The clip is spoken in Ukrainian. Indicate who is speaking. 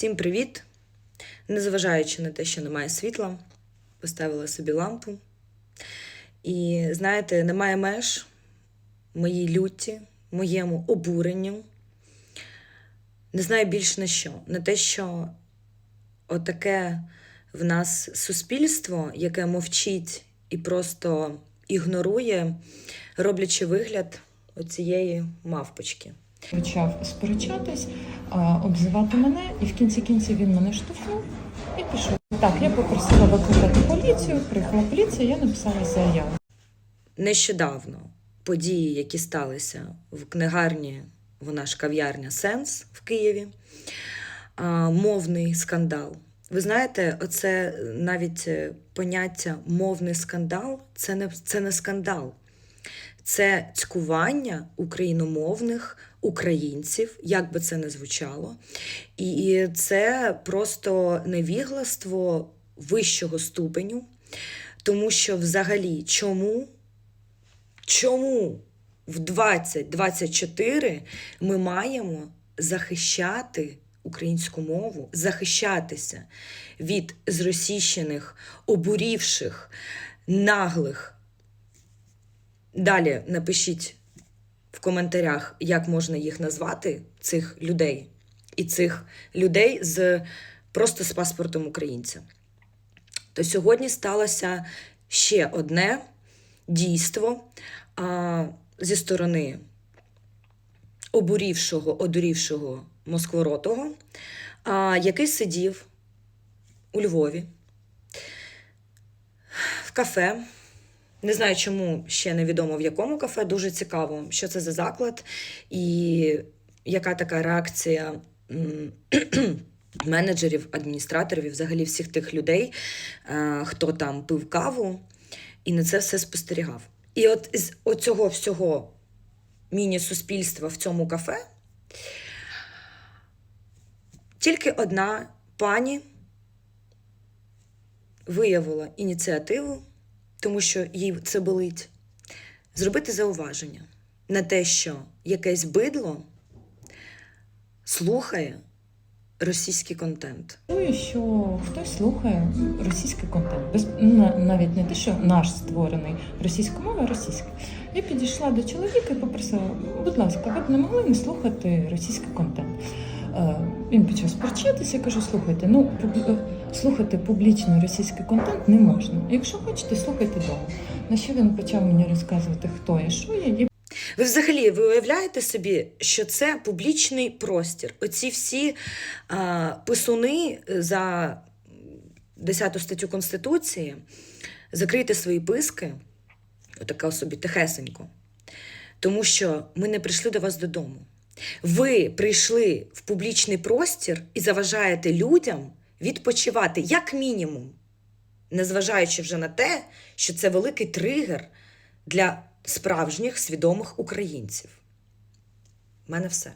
Speaker 1: Всім привіт! Незважаючи на те, що немає світла, поставила собі лампу. І знаєте, немає меж моїй люті, моєму обуренню. Не знаю більш на що. На те, що отаке в нас суспільство, яке мовчить і просто ігнорує, роблячи вигляд оцієї мавпочки.
Speaker 2: Почав сперечатись, обзивати мене, і в кінці кінців він мене штовхнув і пішов. Так, я попросила викликати поліцію, приїхала поліція, я написала заяву.
Speaker 1: Нещодавно події, які сталися в книгарні, вона ж кав'ярня Сенс в Києві, мовний скандал. Ви знаєте, оце навіть поняття мовний скандал це не, це не скандал. Це цькування україномовних українців, як би це не звучало. І це просто невігластво вищого ступеню, тому що взагалі чому чому в 2024 ми маємо захищати українську мову, захищатися від зросійщених, обурівших, наглих. Далі напишіть в коментарях, як можна їх назвати, цих людей, і цих людей з просто з паспортом українця. То сьогодні сталося ще одне дійство а, зі сторони обурівшого, одурівшого Москворотого, а, який сидів у Львові в кафе. Не знаю, чому ще невідомо в якому кафе. Дуже цікаво, що це за заклад, і яка така реакція менеджерів, адміністраторів, і взагалі всіх тих людей, е, хто там пив каву і на це все спостерігав. І от з оцього всього міні-суспільства в цьому кафе тільки одна пані виявила ініціативу, тому що їй це болить, зробити зауваження на те, що якесь бидло слухає російський контент.
Speaker 2: Чую, що хтось слухає російський контент. Без навіть не те, що наш створений російською мовою, а російський. Я підійшла до чоловіка і попросила, будь ласка, ви б не могли не слухати російський контент. Е, Він почав сперечатися, кажу, слухайте, ну слухати публічний російський контент не можна. Якщо хочете, слухайте вдома. На що він почав мені розказувати, хто я, що я, і
Speaker 1: Ви взагалі ви уявляєте собі, що це публічний простір? Оці всі а, писуни за 10 статтю Конституції закрийте свої писки, отака собі тихесенько. Тому що ми не прийшли до вас додому. Ви прийшли в публічний простір і заважаєте людям відпочивати, як мінімум, незважаючи вже на те, що це великий тригер для справжніх свідомих українців. У мене все.